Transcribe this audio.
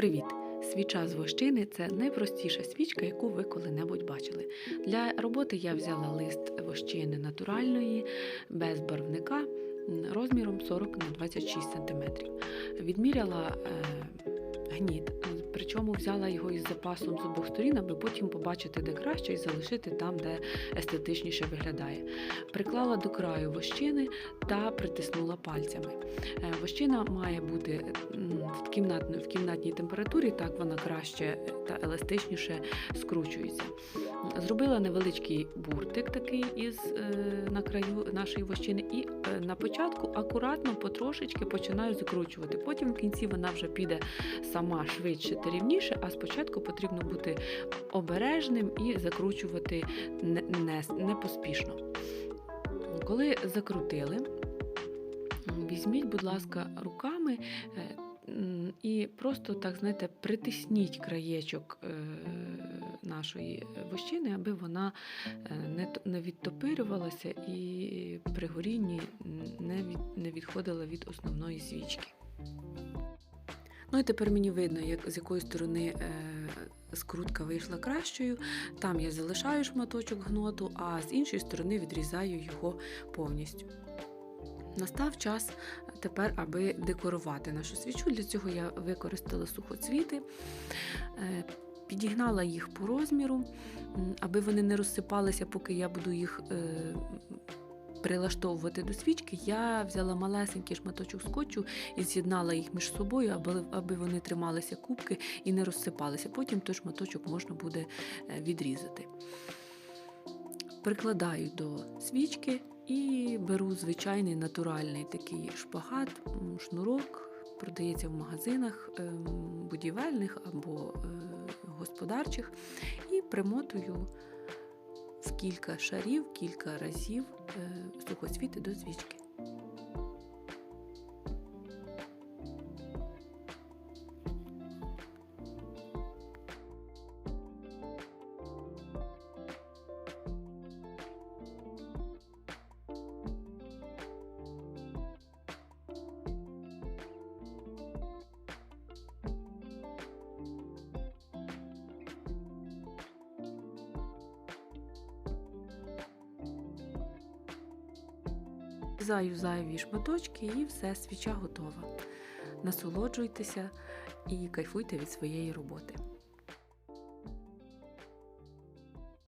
Привіт! Свіча з вощини це найпростіша свічка, яку ви коли-небудь бачили. Для роботи я взяла лист вощини натуральної, без барвника, розміром 40 на 26 см. Відміряла е, гніт, причому взяла його із запасом з обох сторін, аби потім побачити, де краще, і залишити там, де естетичніше виглядає. Приклала до краю вощини та притиснула пальцями. Е, Вощина має бути в кімнатній, в кімнатній температурі, так вона краще та еластичніше скручується. Зробила невеличкий буртик такий із е, на краю нашої вощини, і е, на початку акуратно потрошечки починаю закручувати. Потім в кінці вона вже піде сама швидше та рівніше, а спочатку потрібно бути обережним і закручувати не, не, не поспішно. Коли закрутили, візьміть, будь ласка, руками е, і просто так, знаєте, притисніть краєчок е, нашої вощини, аби вона е, не відтопирювалася і при горінні не відходила від основної свічки. Ну і тепер мені видно, як, з якої сторони е, скрутка вийшла кращою. Там я залишаю шматочок гноту, а з іншої сторони відрізаю його повністю. Настав час тепер, аби декорувати нашу свічу. Для цього я використала сухоцвіти, е, підігнала їх по розміру, аби вони не розсипалися, поки я буду їх е, прилаштовувати до свічки. Я взяла малесенький шматочок скотчу і з'єднала їх між собою, аби, аби вони трималися кубки і не розсипалися. Потім той шматочок можна буде е, відрізати. Прикладаю до свічки і беру звичайний натуральний такий шпагат, шнурок. Продається в магазинах ем, будівельних або е, господарчих, і примотую в кілька шарів, кілька разів сухосвіти до свічки. Заю зайві шматочки і все, свіча готова. Насолоджуйтеся і кайфуйте від своєї роботи.